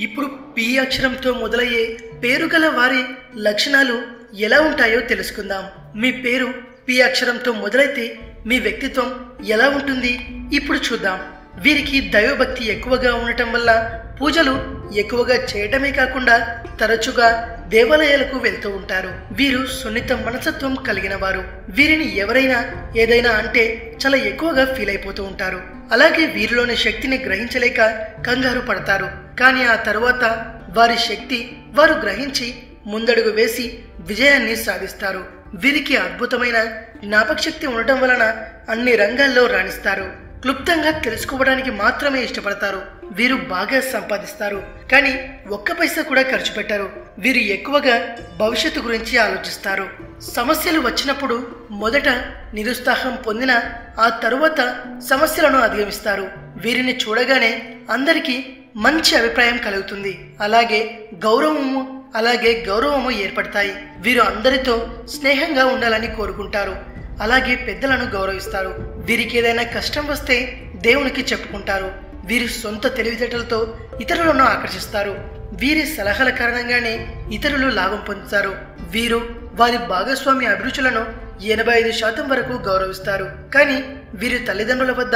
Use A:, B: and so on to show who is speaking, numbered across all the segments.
A: ఇప్పుడు పి అక్షరంతో మొదలయ్యే పేరు గల వారి లక్షణాలు ఎలా ఉంటాయో తెలుసుకుందాం. మీ పేరు పి అక్షరంతో మొదలైతే మీ వ్యక్తిత్వం ఎలా ఉంటుంది ఇప్పుడు చూద్దాం. వీరికి దైవభక్తి ఎక్కువగా ఉండటం వల్ల పూజలు ఎక్కువగా చేయటమే కాకుండా తరచుగా దేవాలయాలకు వెళ్తూ ఉంటారు. వీరు సున్నిత మనసత్వం కలిగిన వారు. వీరిని ఎవరైనా ఏదైనా అంటే చాలా ఎక్కువగా ఫీల్ అయిపోతూ ఉంటారు. అలాగే వీరిలోని శక్తిని గ్రహించలేక కంగారు పడతారు. కానీ ఆ తరువాత వారి శక్తి వారు గ్రహించి ముందడుగు వేసి విజయాన్ని సాధిస్తారు. వీరికి అద్భుతమైన జ్ఞాపకశక్తి ఉండటం వలన అన్ని రంగాల్లో రాణిస్తారు. క్లుప్తంగా తెలుసుకోవడానికి మాత్రమే ఇష్టపడతారు. వీరు బాగా సంపాదిస్తారు. కానీ ఒక్క పైసా కూడా ఖర్చు పెట్టారు. వీరు ఎక్కువగా భవిష్యత్తు గురించి ఆలోచిస్తారు. సమస్యలు వచ్చినప్పుడు మొదట నిరుత్సాహం పొందిన ఆ తరువాత సమస్యలను అధిగమిస్తారు. వీరిని చూడగానే అందరికీ మంచి అభిప్రాయం కలుగుతుంది. అలాగే గౌరవము అలాగే గౌరవము ఏర్పడతాయి. వీరు అందరితో స్నేహంగా ఉండాలని కోరుకుంటారు. అలాగే పెద్దలను గౌరవిస్తారు. వీరికి ఏదైనా కష్టం వస్తే దేవునికి చెప్పుకుంటారు. వీరి సొంత తెలివితేటలతో ఇతరులను ఆకర్షిస్తారు. వీరి సలహాల కారణంగానే ఇతరులు లాభం పొందుతారు. వీరు వారి భాగస్వామి అభిరుచులను ఎనభై ఐదు శాతం వరకు గౌరవిస్తారు. కానీ వీరి తల్లిదండ్రుల వద్ద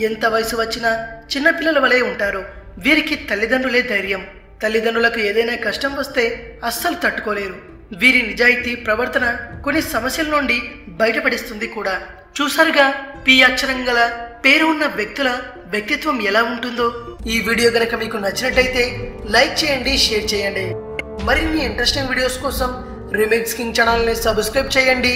A: ఎంత వయసు వచ్చినా చిన్నపిల్లల వలె ఉంటారు. వీరికి తల్లిదండ్రులే ధైర్యం. తల్లిదండ్రులకు ఏదైనా కష్టం వస్తే అస్సలు తట్టుకోలేరు. వీరి నిజాయితీ ప్రవర్తన కొన్ని సమస్యల నుండి బయటపడిస్తుంది కూడా. చూసారుగా పి అక్షరం గల పేరు ఉన్న వ్యక్తుల వ్యక్తిత్వం ఎలా ఉంటుందో? ఈ వీడియో గనక మీకు నచ్చినట్టయితే లైక్ చేయండి షేర్ చేయండి. మరిన్ని ఇంట్రెస్టింగ్ వీడియోస్ కోసం రిమిక్స్ కింగ్ ఛానల్ని సబ్స్క్రైబ్ చేయండి.